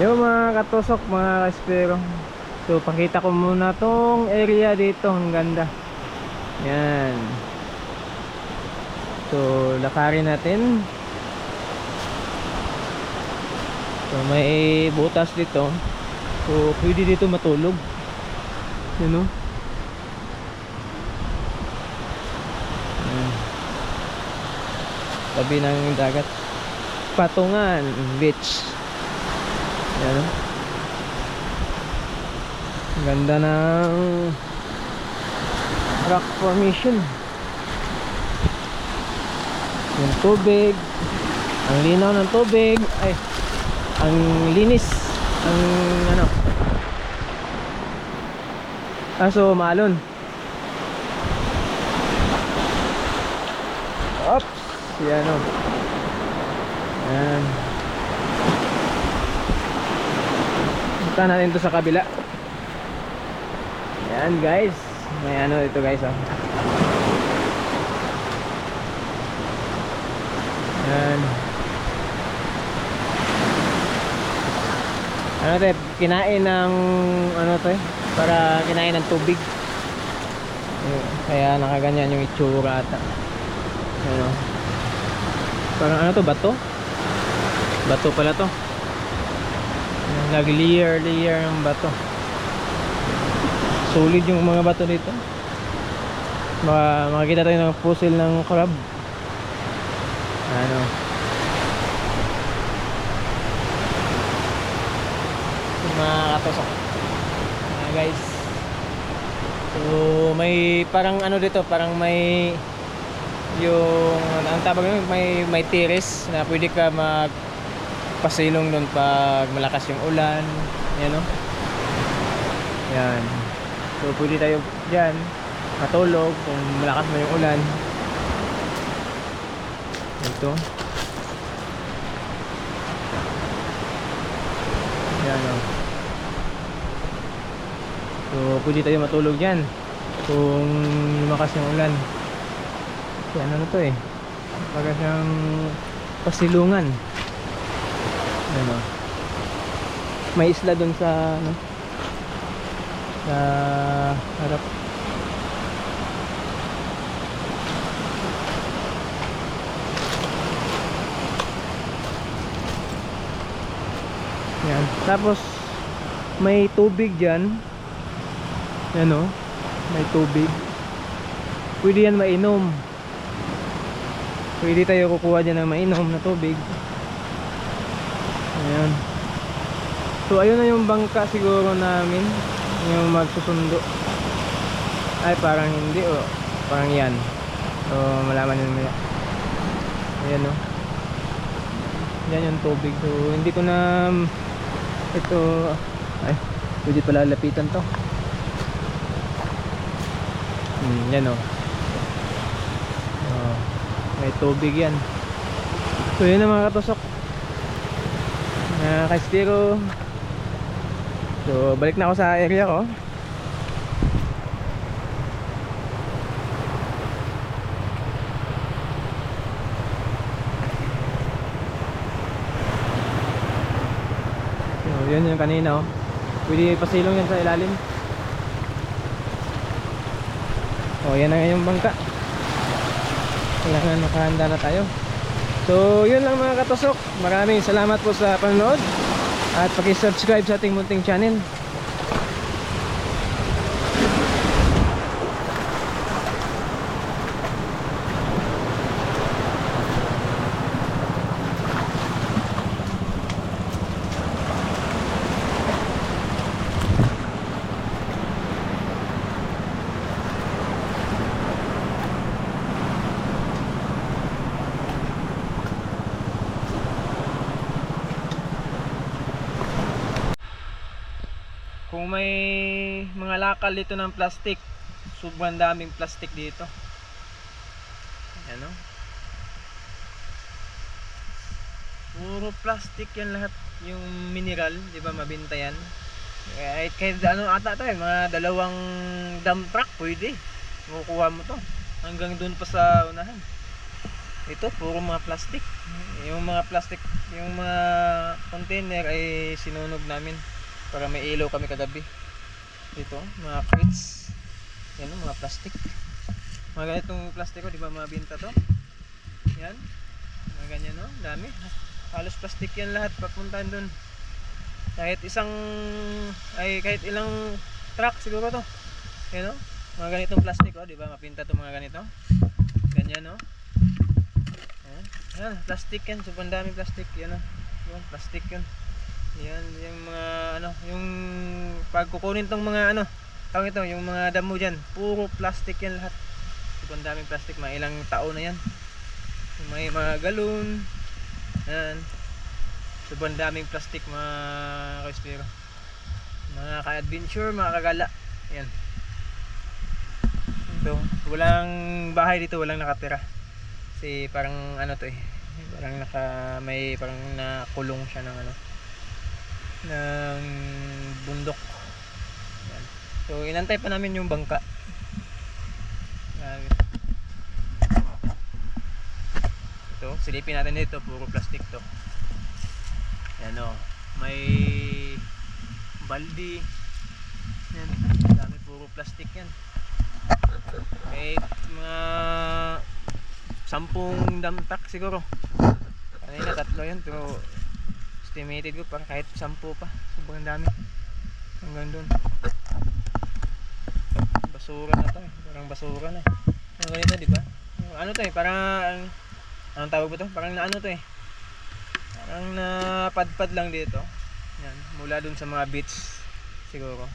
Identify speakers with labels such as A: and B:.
A: Yung mga katusok, mga kaspero. So, pakita ko muna tong area dito. Ang ganda. Yan. So, lakarin natin. So, may butas dito. So, pwede dito matulog. Yun o. Ayan. Tabi ng dagat. Patungan Beach. Yan o. Ang Ganda ng rock formation. Yung tubig. Ang linaw ng tubig. Ay, ang linis. Ang ano. Kaso maalon. Oops. Yan o. Yan. Punta natin to sa kabila. Yan guys. May ano ito guys oh. Yan. Ano to eh, kinain ng ano to eh, para kinain ng tubig. Kaya nakaganyan yung itsura ata. Ano. Parang ano to, bato? Bato pala to. Nag-layer layer ng bato. Solid yung mga bato dito. Maka, makikita tayo ng fossil ng crab. Ano. Mga katusok. Mga guys. So, may parang ano dito, parang may yung ang tawag nun, may may terrace na pwede ka mag pasilong doon pag malakas yung ulan. Yan no. Yan. So pwede tayo diyan matulog kung malakas na yung ulan. Ito. Yan o. So pwede tayo matulog diyan kung malakas yung ulan. Kasi ano to eh. Baga siyang pasilungan. Ano. May isla doon sa ano. Sa harap. Yan. Tapos may tubig diyan. Yan oh. May tubig. Pwede yan mainom. Pwede tayo kukuha dyan ng mainom na tubig. Ayan. So ayun na yung bangka siguro namin. Yung magsusundo. Ay parang hindi oh. Parang yan. So malaman nyo mamaya. Ayan oh. Yan yung tubig. So hindi ko na ito ay pwede pala lapitan to. Hmm, yan oh. Oh, may tubig yan. So yun ang mga katusok. Mga kaistiro. So balik na ako sa area ko. So yun yung kanina oh. Pwede pasilong yan sa ilalim. Oh, yan na yung bangka. Kailangan makahanda na tayo. So, yun lang mga katusok. Maraming salamat po sa panonood. At paki-subscribe sa ating munting channel. Kung may mga lakal dito ng plastic, sobrang daming plastic dito. Ayan o. Puro plastic yan lahat. Yung mineral, di ba, mabinta yan. Kahit, kahit ano ata tayo, mga dalawang dump truck, pwede. Makukuha mo to. Hanggang doon pa sa unahan. Ito, puro mga plastic. Yung mga plastic, yung mga container ay sinunog namin para may ilaw kami kagabi. Dito, mga crates. Yan, oh, mga plastic. Mga ganitong plastiko, di ba mabinta to? Yan. Mga ganyan, no? Dami. Halos plastic yan lahat papuntahan dun. Kahit isang, ay kahit ilang truck siguro to. Yan, no? Mga ganitong plastic, oh, di ba? Mapinta to mga ganito. Ganyan, no? Ayan, plastic yan. Sobrang daming plastic. Yan, oh. Yun, plastic yun. Yan, yung mga, ano, yung pag kukunin tong mga, ano, tawag ito, yung mga damo dyan, puro plastic yan lahat. Sobrang daming plastic, mga ilang taon na yan. May mga galon. Yan. Sobrang daming plastic, mga ka-espero. Mga ka-adventure, mga kagala. Yan. Ito, walang bahay dito, walang nakatira. Kasi parang ano to eh. Parang naka may parang nakulong siya ng ano ng bundok. Yan. So inantay pa namin yung bangka. Ito, silipin natin dito, puro plastic to. Yan o, may baldi. Yan, dami puro plastic yan. May mga sampung damtak siguro. Kanina tatlo yan pero estimated ko parang kahit sampu pa. Sobrang dami. Hanggang doon. Basura na to eh. Parang basura na eh. Ano ganito di ba? Ano to eh, parang anong tawag ba to? Parang na ano to eh. Parang napadpad lang dito. Yan, mula dun sa mga beach siguro.